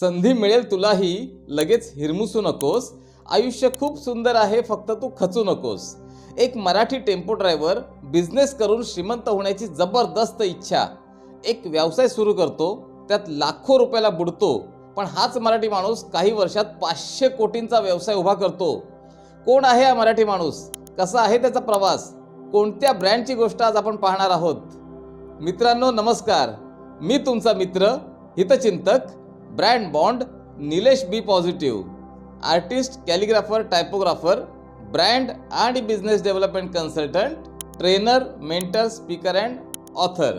संधी मिळेल तुलाही लगेच हिरमुसू नकोस. आयुष्य खूप सुंदर आहे फक्त तू खचू नकोस. एक मराठी टेम्पो ड्रायव्हर बिझनेस करून श्रीमंत होण्याची जबरदस्त इच्छा. एक व्यवसाय सुरू करतो त्यात लाखो रुपयाला बुडतो पण हाच मराठी माणूस काही वर्षात पाचशे कोटींचा व्यवसाय उभा करतो. कोण आहे हा मराठी माणूस? कसा आहे त्याचा प्रवास? कोणत्या ब्रँडची गोष्ट आज आपण पाहणार आहोत? मित्रांनो नमस्कार. मी तुमचा मित्र हितचिंतक brand bond Nilesh B positive. Artist calligrapher typographer brand आणि business development consultant trainer mentor speaker and author.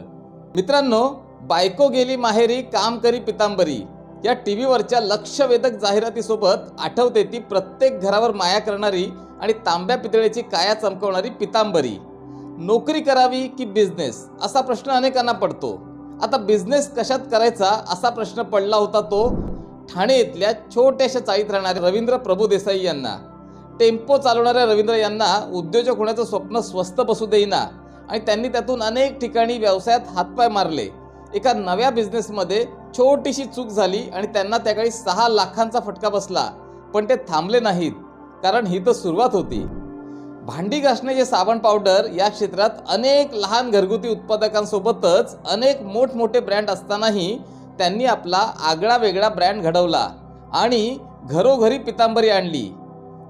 मित्रांनो बायको गेली माहेरी काम करी पितांबरी. या टी व्हीवरच्या लक्षवेधक जाहिरातीसोबत आठवते ती प्रत्येक घरावर माया करणारी आणि तांब्या पितळेची काया चमकवणारी पितांबरी. नोकरी करावी की बिझनेस? असा प्रश्न अनेकांना पडतो. आता बिझनेस कशात करायचा असा प्रश्न पडला होता तो ठाणे इथल्या छोट्याशा चाळीत राहणाऱ्या रवींद्र प्रभू देसाई यांना. टेम्पो चालवणाऱ्या रवींद्र यांना उद्योजक होण्याचं स्वप्न स्वस्त बसू देईना आणि त्यांनी त्यातून अनेक ठिकाणी व्यवसायात हातपाय मारले. एका नव्या बिझनेसमध्ये छोटीशी चूक झाली आणि त्यांना त्याकाळी सहा लाखांचा फटका बसला. पण ते थांबले नाहीत कारण ही तर सुरुवात होती. भांडी घासण्याचे साबण पावडर या क्षेत्रात अनेक लहान घरगुती उत्पादकांसोबतच अनेक मोठमोठे ब्रँड असतानाही त्यांनी आपला आगळा वेगळा ब्रँड घडवला आणि घरोघरी पितांबरी आणली.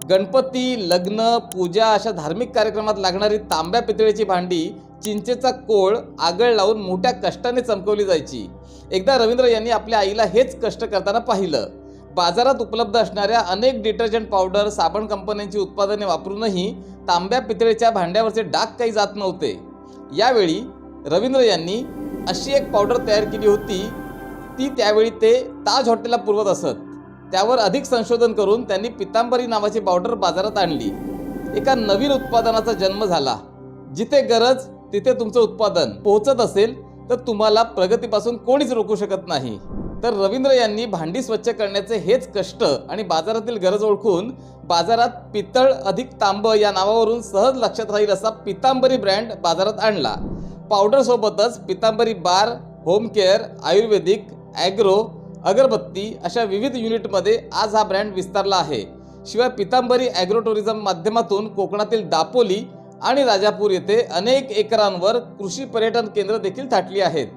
गणपती लग्न पूजा अशा धार्मिक कार्यक्रमात लागणारी तांब्या पितळेची भांडी चिंचेचा कोळ आगळ लावून मोठ्या कष्टाने चमकवली जायची. एकदा रवींद्र यांनी आपल्या आईला हेच कष्ट करताना पाहिलं. बाजारात उपलब्ध असणाऱ्या अनेक डिटर्जंट पावडर साबण कंपन्यांची उत्पादने वापरूनही तांब्या पितळेच्या भांड्यावरचे डाग काही जात नव्हते. यावेळी रवींद्र यांनी अशी एक पावडर तयार केली होती ती त्यावेळी ते ताज हॉटेलला पुरवत असत. त्यावर अधिक संशोधन करून त्यांनी पितांबरी नावाची पावडर बाजारात आणली. एका नवीन उत्पादनाचा जन्म झाला. जिथे गरज तिथे तुमचं उत्पादन पोहोचत असेल तर तुम्हाला प्रगतीपासून कोणीच रोखू शकत नाही. तर रवींद्र यांनी भांडी स्वच्छ करण्याचे हेच कष्ट आणि बाजारातील गरज ओळखून बाजारात पितळ अधिक तांब या नावावरून सहज लक्षात राहील असा पितांबरी ब्रँड बाजारात आणला. पावडरसोबतच Pitambari bar home care ayurvedic agro अगरबत्ती अशा विविध युनिटमध्ये आज हा ब्रँड विस्तारला आहे. शिवाय पितांबरी ॲग्रो टुरिझम माध्यमातून कोकणातील दापोली आणि राजापूर येथे अनेक एकरांवर कृषी पर्यटन केंद्र देखील थाटली आहेत.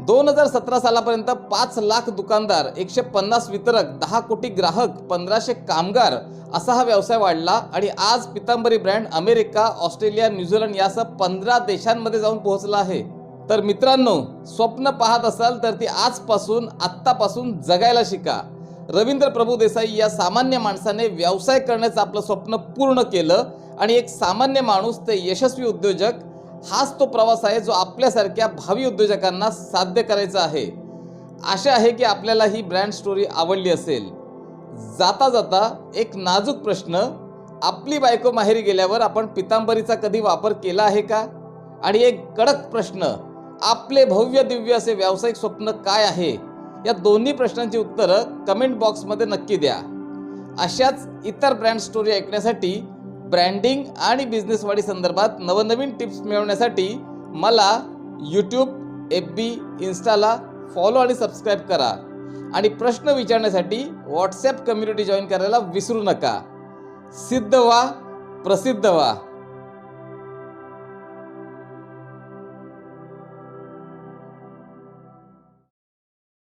दोन हजार सतरा सालापर्यंत पाच लाख दुकानदार एकशे पन्नास वितरक दहा कोटी ग्राहक पंधराशे कामगार असा हा व्यवसाय वाढला आणि आज Pitambari brand America Australia New Zealand यासह पंधरा देशांमध्ये जाऊन पोहोचला आहे. तर मित्रांनो स्वप्न पाहत असाल तर ती आजपासून आत्तापासून जगायला शिका. रवींद्र प्रभू देसाई या सामान्य माणसाने व्यवसाय करण्याचं आपलं स्वप्न पूर्ण केलं आणि एक सामान्य माणूस ते यशस्वी उद्योजक हाच तो प्रवास आहे जो आपल्यासारख्या भावी उद्योजकांना साध्य करायचा आहे. आशा आहे की आपल्याला ही ब्रँड स्टोरी आवडली असेल. जाता जाता एक नाजूक प्रश्न आपली बायको माहेरी गेल्यावर आपण पितांबरीचा कधी वापर केला आहे का? आणि एक कडक प्रश्न आपले भव्य दिव्य असे व्यावसायिक स्वप्न काय आहे? या दोन्ही प्रश्नांची उत्तरं कमेंट बॉक्समध्ये नक्की द्या. अशाच इतर ब्रँड स्टोरी ऐकण्यासाठी ब्रँडिंग आणि बिझनेस वाढी संदर्भात नवनवीन टिप्स मिळवण्यासाठी मला यूट्यूब एफ बी इन्स्टाला फॉलो आणि सबस्क्राईब करा. आणि प्रश्न विचारण्यासाठी व्हॉट्सॲप कम्युनिटी जॉईन करायला विसरू नका. सिद्ध व्हा प्रसिद्ध व्हा.